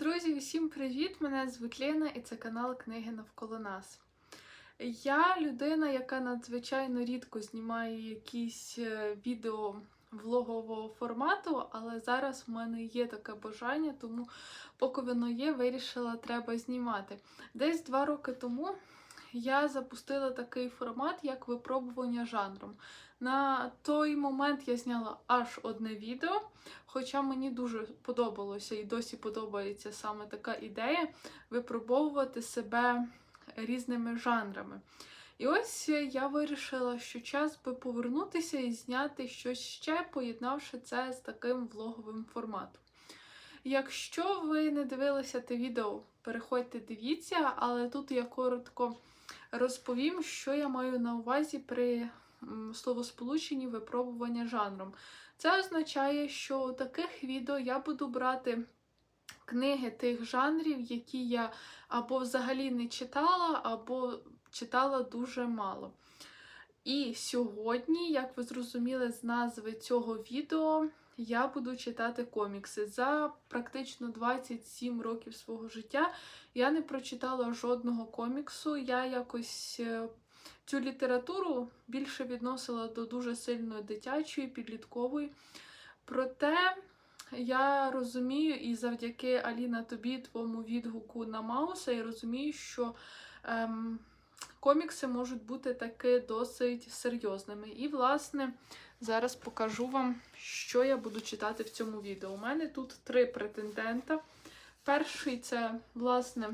Друзі, всім привіт! Мене звуть Лена і це канал Книги навколо нас. Я людина, яка надзвичайно рідко знімає якісь е, відео влогового формату, але зараз в мене є таке бажання, тому поки воно є, вирішила, треба знімати. Десь два роки тому я запустила такий формат, як випробування жанром. На той момент я зняла аж одне відео, хоча мені дуже подобалося і досі подобається саме така ідея випробовувати себе різними жанрами. І ось я вирішила, що час би повернутися і зняти щось ще, поєднавши це з таким влоговим форматом. Якщо ви не дивилися те відео, переходьте, дивіться, але тут я коротко розповім, що я маю на увазі при словосполученні випробування жанром. Це означає, що у таких відео я буду брати книги тих жанрів, які я або взагалі не читала, або читала дуже мало. І сьогодні, як ви зрозуміли з назви цього відео, я буду читати комікси. За практично 27 років свого життя я не прочитала жодного коміксу. Я якось е, цю літературу більше відносила до дуже сильно дитячої, підліткової. Проте я розумію, і завдяки Аліна тобі, твоєму відгуку на Мауса, я розумію, що ем, комікси можуть бути таки досить серйозними. І, власне, зараз покажу вам, що я буду читати в цьому відео. У мене тут три претендента. Перший це, власне,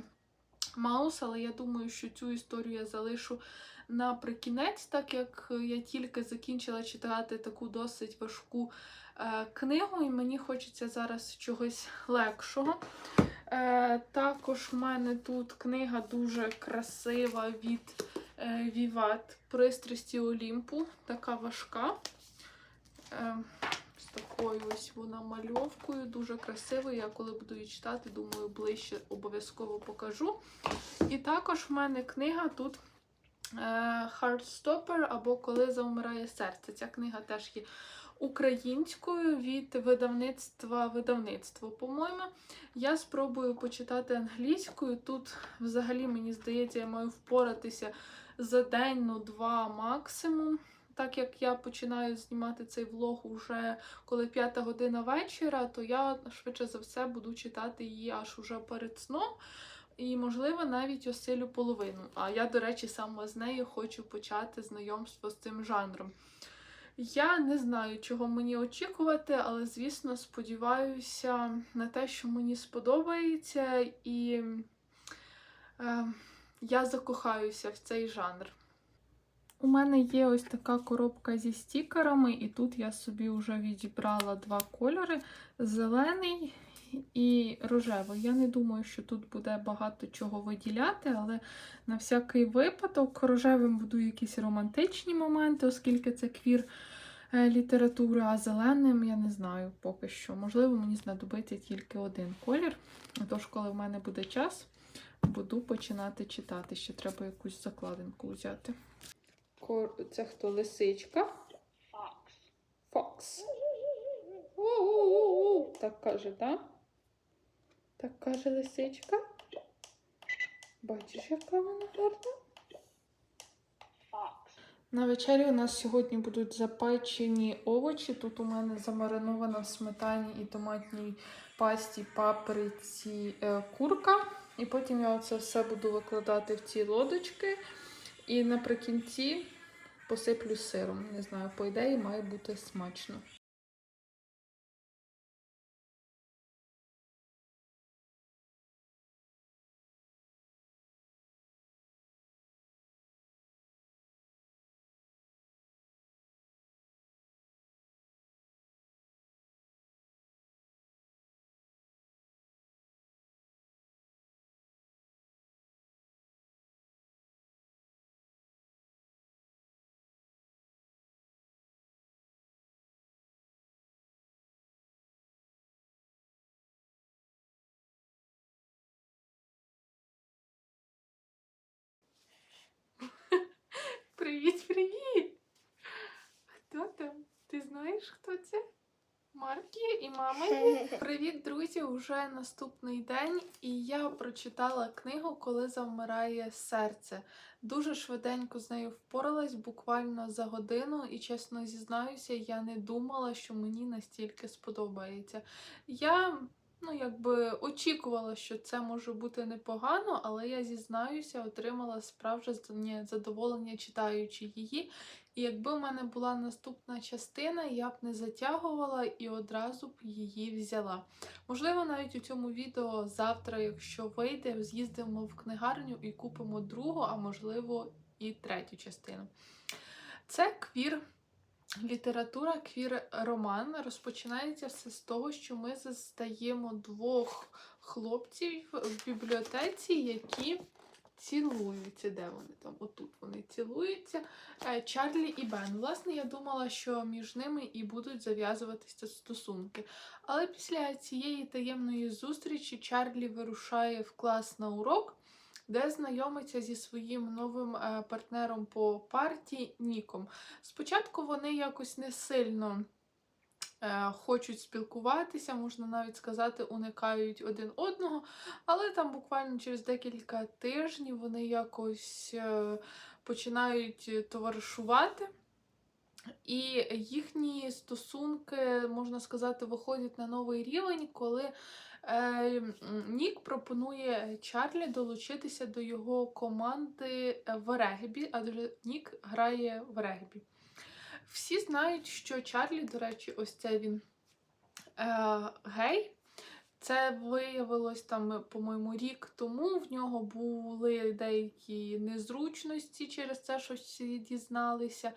Маус, але я думаю, що цю історію я залишу наприкінець, так як я тільки закінчила читати таку досить важку е, книгу, і мені хочеться зараз чогось легшого. Е, також в мене тут книга дуже красива від е, Віват Пристрасті Олімпу, така важка. Е, з такою ось вона мальовкою, дуже красивою. Я коли буду її читати, думаю, ближче обов'язково покажу. І також в мене книга тут е, Heartstopper або Коли завмирає серце. Ця книга теж є українською від видавництва видавництво. По-моєму, я спробую почитати англійською. Тут, взагалі, мені здається, я маю впоратися за день, ну два максимум. Так як я починаю знімати цей влог уже коли п'ята година вечора, то я швидше за все буду читати її аж уже перед сном. І, можливо, навіть осилю половину. А я, до речі, саме з нею хочу почати знайомство з цим жанром. Я не знаю, чого мені очікувати, але, звісно, сподіваюся на те, що мені сподобається, і е, я закохаюся в цей жанр. У мене є ось така коробка зі стікерами, і тут я собі вже відібрала два кольори: зелений і рожевий. Я не думаю, що тут буде багато чого виділяти, але на всякий випадок рожевим буду якісь романтичні моменти, оскільки це квір е, літератури, а зеленим я не знаю поки що. Можливо, мені знадобиться тільки один колір. Тож, коли в мене буде час, буду починати читати. Ще треба якусь закладинку взяти. Це хто лисичка? Fox. Фокс. У-у-у-у. Так каже, так? Так каже лисичка. Бачиш, яка вона гарна? На вечері у нас сьогодні будуть запечені овочі. Тут у мене замаринована в сметані і томатній пасті, паприці, е, курка. І потім я це все буду викладати в ці лодочки. І наприкінці посиплю сиром. Не знаю, по ідеї має бути смачно. Привіт, привіт! Хто там? Ти знаєш, хто це? Марки і мами. Привіт, друзі! Уже наступний день, і я прочитала книгу Коли завмирає серце. Дуже швиденько з нею впоралась, буквально за годину, і чесно зізнаюся, я не думала, що мені настільки сподобається. Я ну, якби очікувала, що це може бути непогано, але я зізнаюся, отримала справжнє задоволення читаючи її. І якби в мене була наступна частина, я б не затягувала і одразу б її взяла. Можливо, навіть у цьому відео завтра, якщо вийде, з'їздимо в книгарню і купимо другу, а можливо, і третю частину. Це квір. Література квір-роман розпочинається все з того, що ми застаємо двох хлопців в бібліотеці, які цілуються. Де вони там? Отут вони цілуються. Е, Чарлі і Бен. Власне, я думала, що між ними і будуть зав'язуватися стосунки. Але після цієї таємної зустрічі Чарлі вирушає в клас на урок, де знайомиться зі своїм новим е, партнером по парті Ніком. Спочатку вони якось не сильно. е, Хочуть спілкуватися, можна навіть сказати, уникають один одного, але там буквально через декілька тижнів вони якось е, починають товаришувати. І їхні стосунки, можна сказати, виходять на новий рівень, коли Нік пропонує Чарлі долучитися до його команди е, в регбі, адже Нік грає в регбі. Всі знають, що Чарлі, до речі, ось це він е, гей. Це виявилось там, по-моєму, рік тому. В нього були деякі незручності через це, що всі дізналися.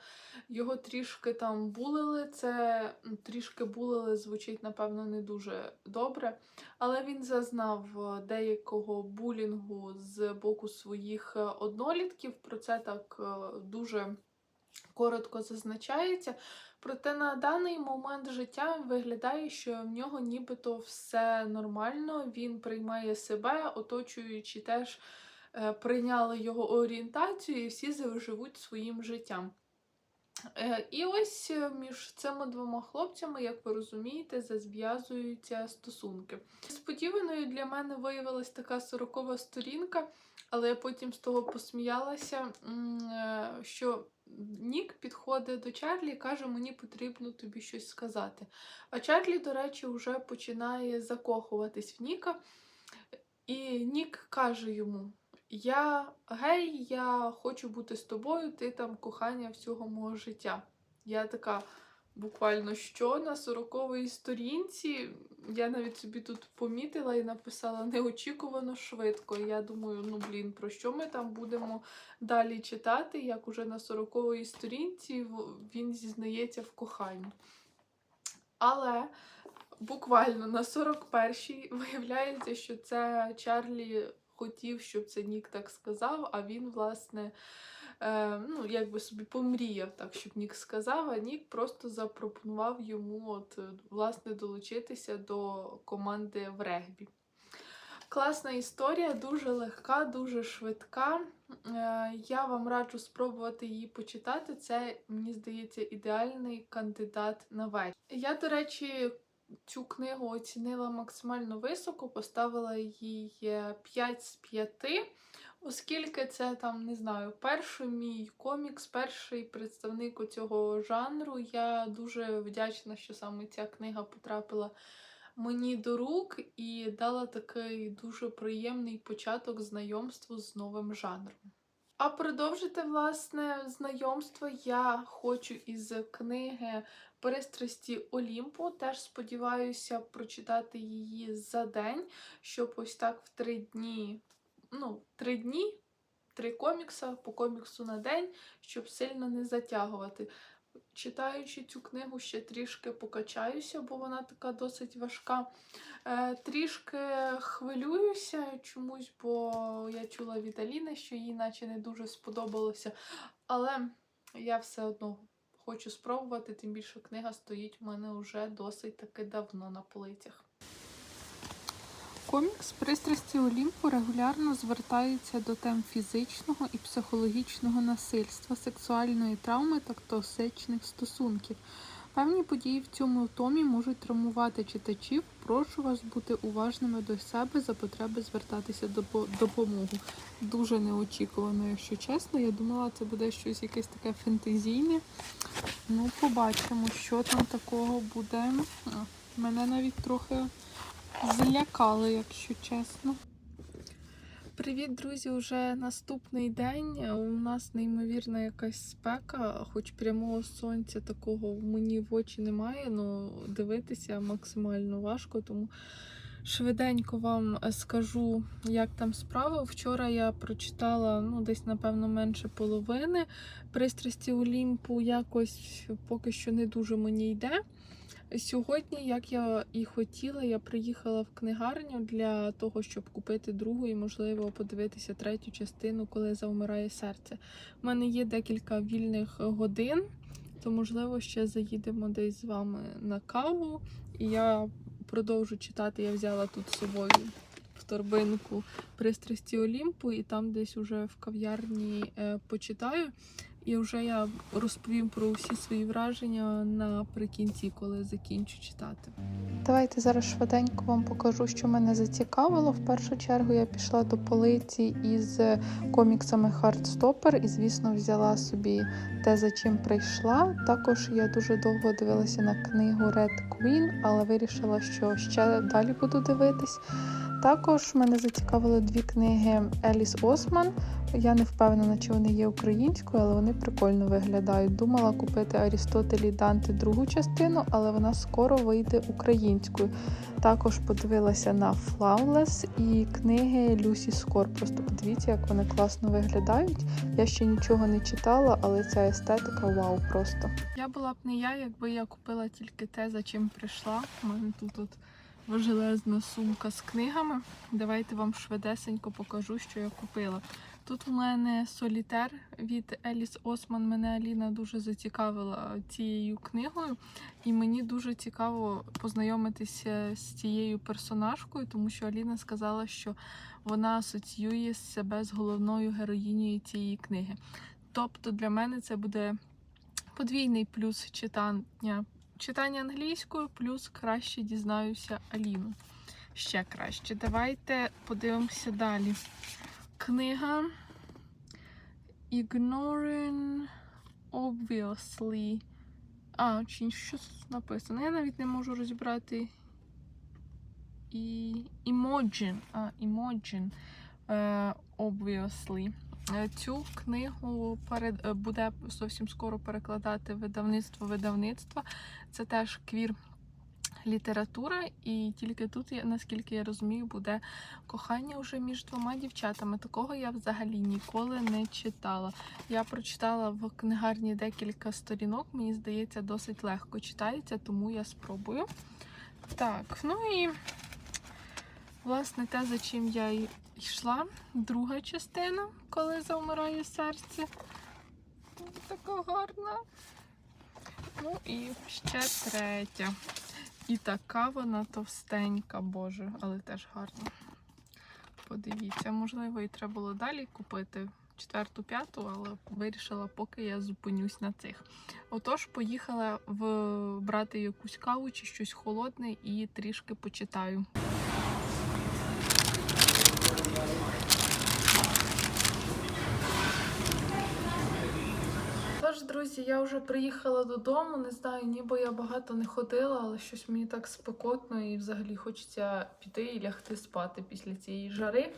Його трішки там булили. Це трішки булили, звучить, напевно, не дуже добре. Але він зазнав е, деякого булінгу з боку своїх е, однолітків. Про це так е, дуже коротко зазначається. Проте на даний момент життя виглядає, що в нього нібито все нормально, він приймає себе, оточуючи теж е, прийняли його орієнтацію і всі живуть своїм життям. Е, І ось е, між цими двома хлопцями, як ви розумієте, зазв'язуються стосунки. Сподіваною для мене виявилась така сорокова сторінка, але я потім з того посміялася, е, що Нік підходить до Чарлі і каже, мені потрібно тобі щось сказати. А Чарлі, до речі, вже починає закохуватись в Ніка. І Нік каже йому: Я гей, я хочу бути з тобою, ти там кохання всього мого життя. Я така буквально що на сороковій сторінці. Я навіть собі тут помітила і написала неочікувано швидко. Я думаю, ну блін, про що ми там будемо далі читати, як уже на сороковій сторінці він зізнається в коханні. Але буквально на 41-й виявляється, що це Чарлі хотів, щоб це Нік так сказав, а він, власне, е, ну, якби собі помріяв так, щоб Нік сказав, а Нік просто запропонував йому от, е, власне, долучитися до команди в регбі. Класна історія, дуже легка, дуже швидка. Е, Я вам раджу спробувати її почитати. Це, мені здається, ідеальний кандидат на вечір. Я, до речі, цю книгу оцінила максимально високо, поставила їй е, 5 з 5, оскільки це там, не знаю, перший мій комікс, перший представник цього жанру. Я дуже вдячна, що саме ця книга потрапила мені до рук і дала такий дуже приємний початок знайомству з новим жанром. А продовжити власне знайомство я хочу із книги Пристрасті Олімпу. Теж сподіваюся прочитати її за день, щоб ось так в три дні, ну, три дні, три комікса по коміксу на день, щоб сильно не затягувати. Читаючи цю книгу, ще трішки покачаюся, бо вона така досить важка. Е, трішки хвилююся чомусь, бо я чула від Аліни, що їй наче не дуже сподобалося. Але я все одно хочу спробувати, тим більше книга стоїть у мене вже досить таки давно на полицях. Комікс пристрасті Олімпу регулярно звертається до тем фізичного і психологічного насильства, сексуальної травми та токсичних стосунків. Певні події в цьому томі можуть травмувати читачів. Прошу вас бути уважними до себе за потреби звертатися до по- допомоги. Дуже неочікувано, якщо чесно. Я думала, це буде щось якесь таке фентезійне. Ну, побачимо, що там такого буде. Мене навіть трохи злякали, якщо чесно. Привіт, друзі! Уже наступний день. У нас неймовірна якась спека, хоч прямого сонця такого мені в очі немає, але дивитися максимально важко, тому швиденько вам скажу, як там справи. Вчора я прочитала ну, десь, напевно, менше половини пристрасті Олімпу. Якось поки що не дуже мені йде. Сьогодні, як я і хотіла, я приїхала в книгарню для того, щоб купити другу і, можливо, подивитися третю частину, коли завмирає серце. У мене є декілька вільних годин, то можливо ще заїдемо десь з вами на каву. І я продовжу читати. Я взяла тут з собою в торбинку пристрасті Олімпу, і там десь уже в кав'ярні е, почитаю. І вже я розповім про усі свої враження наприкінці, коли закінчу читати. Давайте зараз швиденько вам покажу, що мене зацікавило. В першу чергу я пішла до полиці із коміксами Heartstopper і, звісно, взяла собі те, за чим прийшла. Також я дуже довго дивилася на книгу Red Queen, але вирішила, що ще далі буду дивитись. Також мене зацікавили дві книги Еліс Осман. Я не впевнена, чи вони є українською, але вони прикольно виглядають. Думала купити Арістотель і Данте другу частину, але вона скоро вийде українською. Також подивилася на Flameless і книги Люсі Скор. Просто подивіться, як вони класно виглядають. Я ще нічого не читала, але ця естетика вау просто. Я була б не я, якби я купила тільки те, за чим прийшла. У мене тут от важелезна сумка з книгами. Давайте вам швидесенько покажу, що я купила. Тут у мене солітер від Еліс Осман. Мене Аліна дуже зацікавила цією книгою, і мені дуже цікаво познайомитися з цією персонажкою, тому що Аліна сказала, що вона асоціює себе з головною героїнею цієї книги. Тобто для мене це буде подвійний плюс читання. Читання англійською, плюс краще дізнаюся Аліну. Ще краще. Давайте подивимося далі. Книга Ignoring Obviously. А, чи що тут написано? Я навіть не можу розібрати. І... Imogen. А, Imogen. Е, obviously. Цю книгу перед... е, буде зовсім скоро перекладати видавництво видавництва. Це теж квір література, і тільки тут, наскільки я розумію, буде кохання вже між двома дівчатами. Такого я взагалі ніколи не читала. Я прочитала в книгарні декілька сторінок, мені здається, досить легко читається, тому я спробую. Так, ну і власне те, за чим я й йшла. Друга частина, коли завмирає серце. Така гарна. Ну і ще третя. І така вона товстенька, боже, але теж гарна. Подивіться, можливо, і треба було далі купити четверту, п'яту, але вирішила, поки я зупинюсь на цих. Отож, поїхала в брати якусь каву чи щось холодне і трішки почитаю. Тож, друзі, я вже приїхала додому. Не знаю, ніби я багато не ходила, але щось мені так спекотно і взагалі хочеться піти і лягти спати після цієї жари.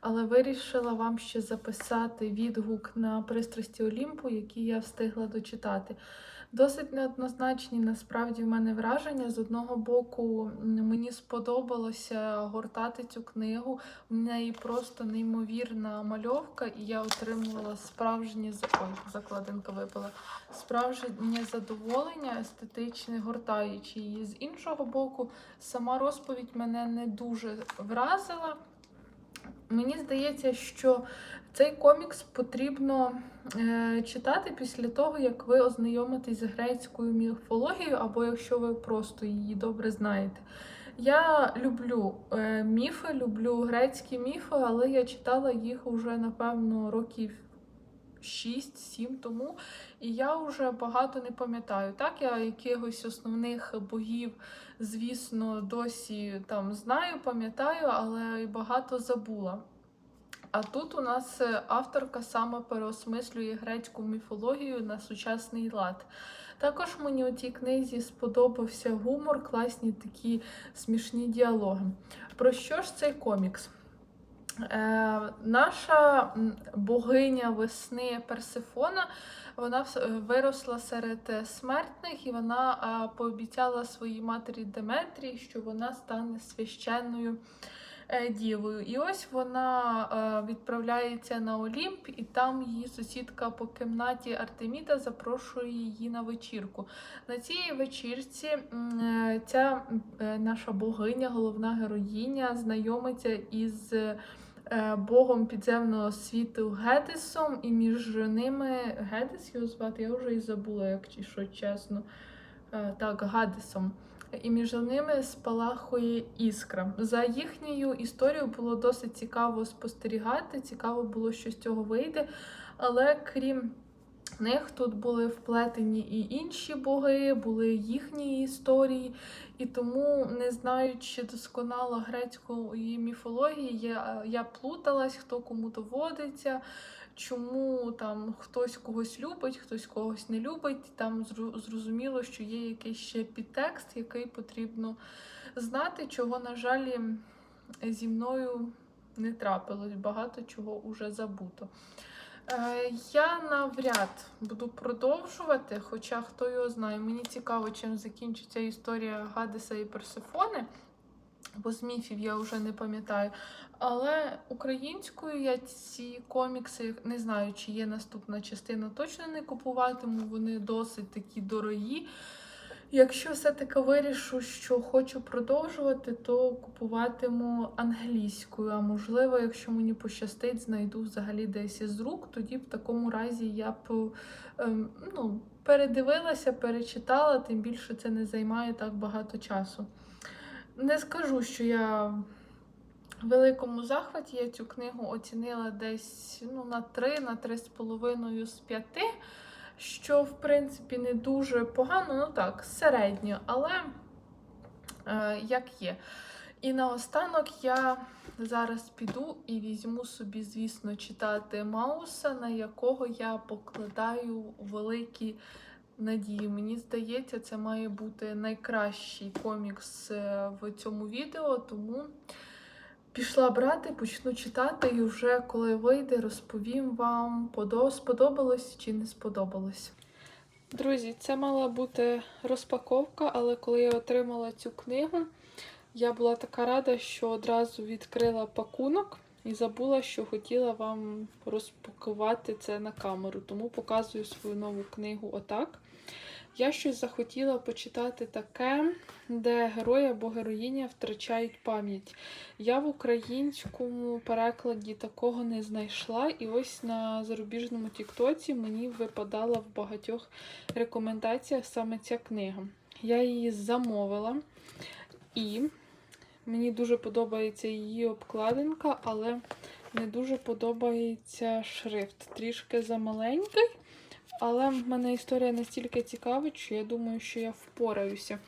Але вирішила вам ще записати відгук на пристрасті Олімпу, який я встигла дочитати. Досить неоднозначні насправді в мене враження. З одного боку, мені сподобалося гортати цю книгу. У неї просто неймовірна мальовка, і я отримувала справжнє Ой, закладинка випала. Справжнє задоволення естетичне, гортаючи її. З іншого боку, сама розповідь мене не дуже вразила. Мені здається, що цей комікс потрібно е, читати після того, як ви ознайомитесь з грецькою міфологією, або якщо ви просто її добре знаєте. Я люблю е, міфи, люблю грецькі міфи, але я читала їх уже, напевно, років 6-7 тому. І я вже багато не пам'ятаю. Так, я якихось основних богів, звісно, досі там знаю, пам'ятаю, але багато забула. А тут у нас е, авторка саме переосмислює грецьку міфологію на сучасний лад. Також мені у цій книзі сподобався гумор, класні такі смішні діалоги. Про що ж цей комікс? Е, наша богиня весни Персифона вона виросла серед е, смертних, і вона пообіцяла своїй матері Деметрі, що вона стане священною е, дівою. І ось вона е, відправляється на Олімп, і там її сусідка по кімнаті Артеміда запрошує її на вечірку. На цій вечірці е, ця е, наша богиня, головна героїня, знайомиться із е, богом підземного світу Гедесом, і між ними Гедес його звати, я вже і забула, як чи що чесно. Е, Так, Гадесом. І між ними спалахує іскра. За їхньою історією було досить цікаво спостерігати, цікаво було, що з цього вийде. Але крім них тут були вплетені і інші боги, були їхні історії, і тому, не знаючи досконало грецької міфології, я, я плуталась, хто кому доводиться, чому там хтось когось любить, хтось когось не любить. Там зрозуміло, що є якийсь ще підтекст, який потрібно знати, чого, на жаль, зі мною не трапилось. Багато чого уже забуто. Е, Я навряд буду продовжувати, хоча хто його знає. Мені цікаво, чим закінчиться історія Гадеса і Персифони, бо з міфів я вже не пам'ятаю. Але українською я ці комікси не знаю, чи є наступна частина, точно не купуватиму. Вони досить такі дорогі. Якщо все-таки вирішу, що хочу продовжувати, то купуватиму англійською. А можливо, якщо мені пощастить, знайду взагалі десь із рук, тоді в такому разі я б ем, ну, передивилася, перечитала, тим більше це не займає так багато часу. Не скажу, що я великому захваті. Я цю книгу оцінила десь ну, на 3, на 3,5 з 5 що в принципі не дуже погано, ну так, середньо, але е, як є. І наостанок я зараз піду і візьму собі, звісно, читати Мауса, на якого я покладаю великі надії. Мені здається, це має бути найкращий комікс е, в цьому відео, тому пішла брати, почну читати, і вже коли вийде, розповім вам, сподобалось чи не сподобалось. Друзі, це мала бути розпаковка, але коли я отримала цю книгу, я була така рада, що одразу відкрила пакунок і забула, що хотіла вам розпакувати це на камеру. Тому показую свою нову книгу отак. Я щось захотіла почитати таке, де герой або героїня втрачають пам'ять. Я в українському перекладі такого не знайшла, і ось на зарубіжному Тіктоці мені випадала в багатьох рекомендаціях саме ця книга. Я її замовила, і мені дуже подобається її обкладинка, але не дуже подобається шрифт. Трішки замаленький, але в мене історія настільки цікавить, що я думаю, що я впораюся.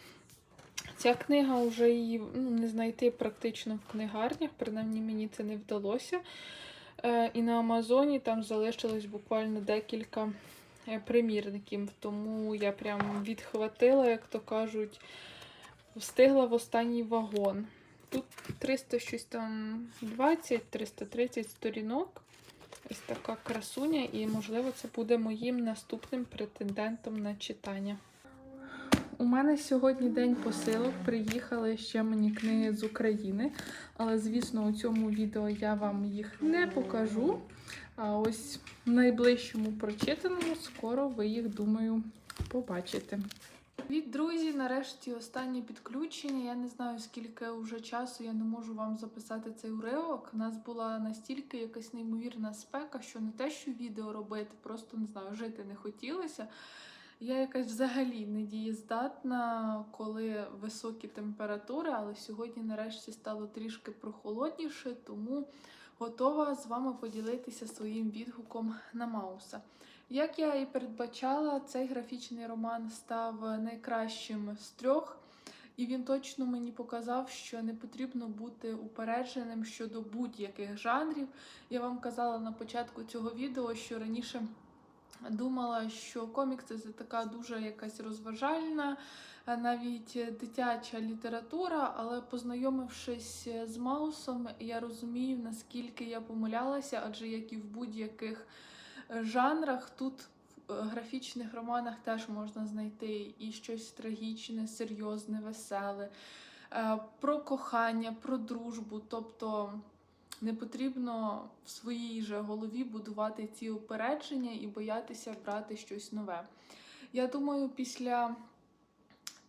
Ця книга вже її ну, не знайти практично в книгарнях, принаймні мені це не вдалося. Е, і на Амазоні там залишилось буквально декілька е, примірників, тому я прям відхватила, як то кажуть, встигла в останній вагон. Тут 300 щось там 20-330 сторінок. Ось така красуня, і, можливо, це буде моїм наступним претендентом на читання. У мене сьогодні день посилок. Приїхали ще мені книги з України. Але, звісно, у цьому відео я вам їх не покажу. А ось в найближчому прочитаному скоро ви їх, думаю, побачите. Від друзі, нарешті останнє підключення. Я не знаю, скільки вже часу я не можу вам записати цей уривок. У нас була настільки якась неймовірна спека, що не те, що відео робити, просто не знаю, жити не хотілося. Я якась взагалі недієздатна, коли високі температури, але сьогодні нарешті стало трішки прохолодніше, тому готова з вами поділитися своїм відгуком на Мауса. Як я і передбачала, цей графічний роман став найкращим з трьох, і він точно мені показав, що не потрібно бути упередженим щодо будь-яких жанрів. Я вам казала на початку цього відео, що раніше думала, що комікси це така дуже якась розважальна, навіть дитяча література, але познайомившись з Маусом, я розумію, наскільки я помилялася, адже як і в будь-яких жанрах, тут в е, графічних романах теж можна знайти і щось трагічне, серйозне, веселе, е, про кохання, про дружбу. Тобто не потрібно в своїй же голові будувати ці упередження і боятися брати щось нове. Я думаю, після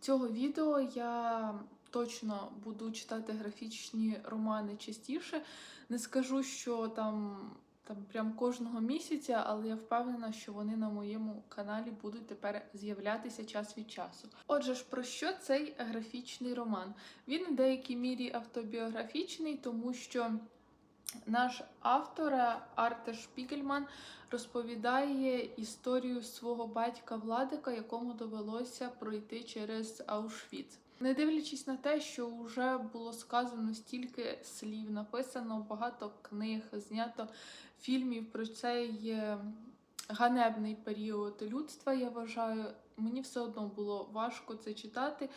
цього відео я точно буду читати графічні романи частіше. Не скажу, що там, там прям кожного місяця, але я впевнена, що вони на моєму каналі будуть тепер з'являтися час від часу. Отже ж, про що цей графічний роман? Він в деякій мірі автобіографічний, тому що наш автор Арте Шпігельман розповідає історію свого батька Владика, якому довелося пройти через Аушвіц. Не дивлячись на те, що вже було сказано стільки слів, написано багато книг, знято фільмів про цей е, ганебний період людства, я вважаю, мені все одно було важко це читати,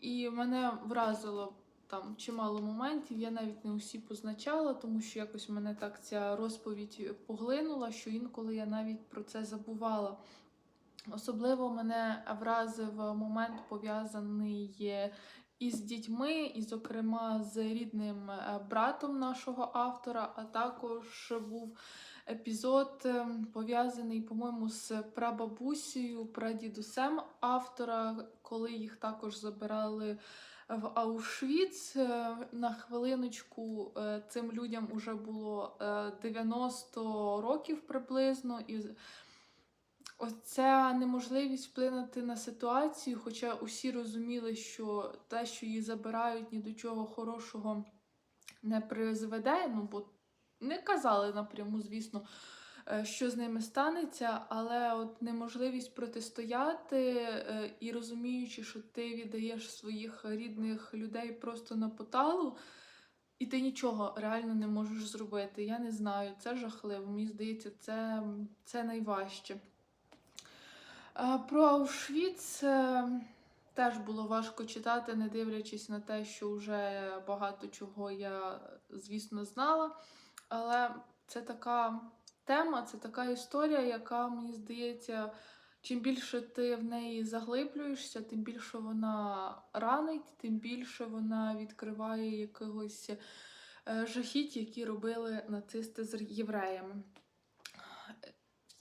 і мене вразило там чимало моментів. Я навіть не усі позначала, тому що якось мене так ця розповідь поглинула, що інколи я навіть про це забувала. Особливо мене вразив момент пов'язаний із дітьми, і, зокрема, з рідним е, братом нашого автора, а також був епізод е, пов'язаний, по-моєму, з прабабусею, прадідусем автора, коли їх також забирали в Аушвіц. Е, На хвилиночку цим людям вже було е, 90 років приблизно. І оця неможливість вплинути на ситуацію, хоча усі розуміли, що те, що її забирають, ні до чого хорошого не призведе. Ну, бо не казали напряму, звісно, е, що з ними станеться, але от неможливість протистояти е, і розуміючи, що ти віддаєш своїх рідних людей просто на поталу, і ти нічого реально не можеш зробити. Я не знаю, це жахливо. Мені здається, це, це найважче. Е, Про Аушвіц е, теж було важко читати, не дивлячись на те, що вже багато чого я, звісно, знала. Але це така тема, це така історія, яка, мені здається, чим більше ти в неї заглиблюєшся, тим більше вона ранить, тим більше вона відкриває якихось е, жахіть, які робили нацисти з євреями.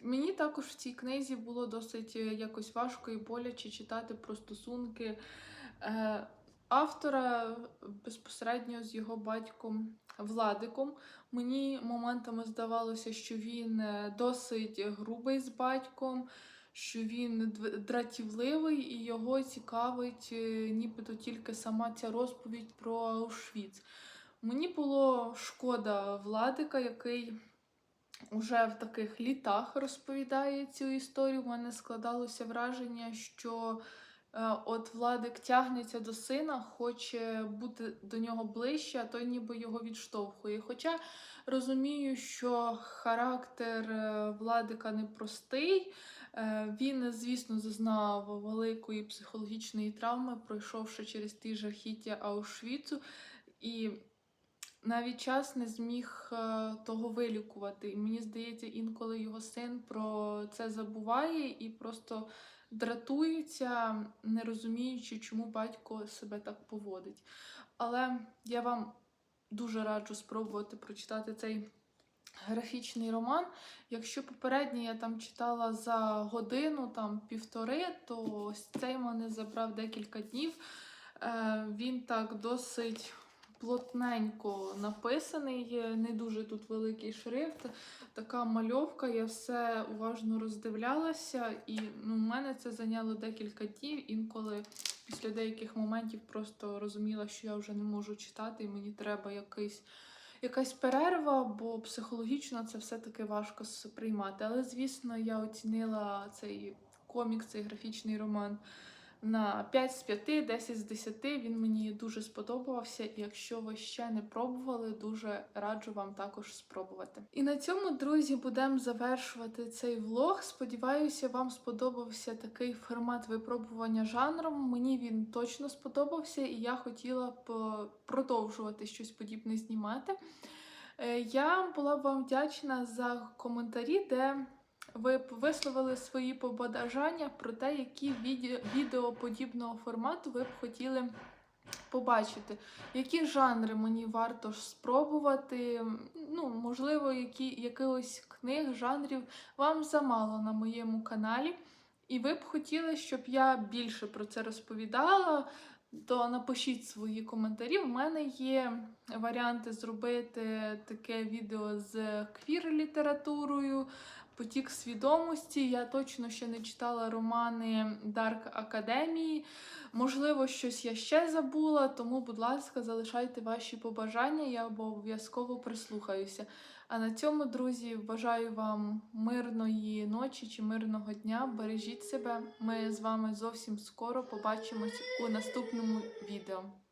Мені також в цій книзі було досить е, якось важко і боляче читати про стосунки е, автора безпосередньо з його батьком Владиком. Мені моментами здавалося, що він е, досить грубий з батьком, що він дратівливий і його цікавить нібито тільки сама ця розповідь про Аушвіц. Мені було шкода Владика, який уже в таких літах розповідає цю історію. У мене складалося враження, що е, от Владик тягнеться до сина, хоче бути до нього ближче, а той ніби його відштовхує. Хоча розумію, що характер е, Владика непростий. Е, Він, звісно, зазнав великої психологічної травми, пройшовши через ті жахіття Аушвіцу. І навіть час не зміг е, того вилікувати. І мені здається, інколи його син про це забуває і просто дратується, не розуміючи, чому батько себе так поводить. Але я вам дуже раджу спробувати прочитати цей графічний роман. Якщо попередній я там читала за годину, там півтори, то ось цей мене забрав декілька днів. Е, Він так досить плотненько написаний, не дуже тут великий шрифт, така мальовка, я все уважно роздивлялася, і ну, в мене це зайняло декілька днів. Інколи після деяких моментів просто розуміла, що я вже не можу читати, і мені треба якийсь, якась перерва, бо психологічно це все-таки важко сприймати. Але, звісно, я оцінила цей комік, цей графічний роман на 5 з 5, 10 з 10. Він мені дуже сподобався. І якщо ви ще не пробували, дуже раджу вам також спробувати. І на цьому, друзі, будемо завершувати цей влог. Сподіваюся, вам сподобався такий формат випробування жанром. Мені він точно сподобався, і я хотіла б продовжувати щось подібне знімати. Е, Я була б вам вдячна за коментарі, де ви б висловили свої побажання про те, які відео, подібного формату ви б хотіли побачити. Які жанри мені варто спробувати? Ну, можливо, які, якихось книг, жанрів вам замало на моєму каналі. І ви б хотіли, щоб я більше про це розповідала, то напишіть свої коментарі. У мене є варіанти зробити таке відео з квір-літературою, потік свідомості. Я точно ще не читала романи Дарк Академії. Можливо, щось я ще забула, тому, будь ласка, залишайте ваші побажання, я обов'язково прислухаюся. А на цьому, друзі, бажаю вам мирної ночі чи мирного дня. Бережіть себе. Ми з вами зовсім скоро побачимось у наступному відео.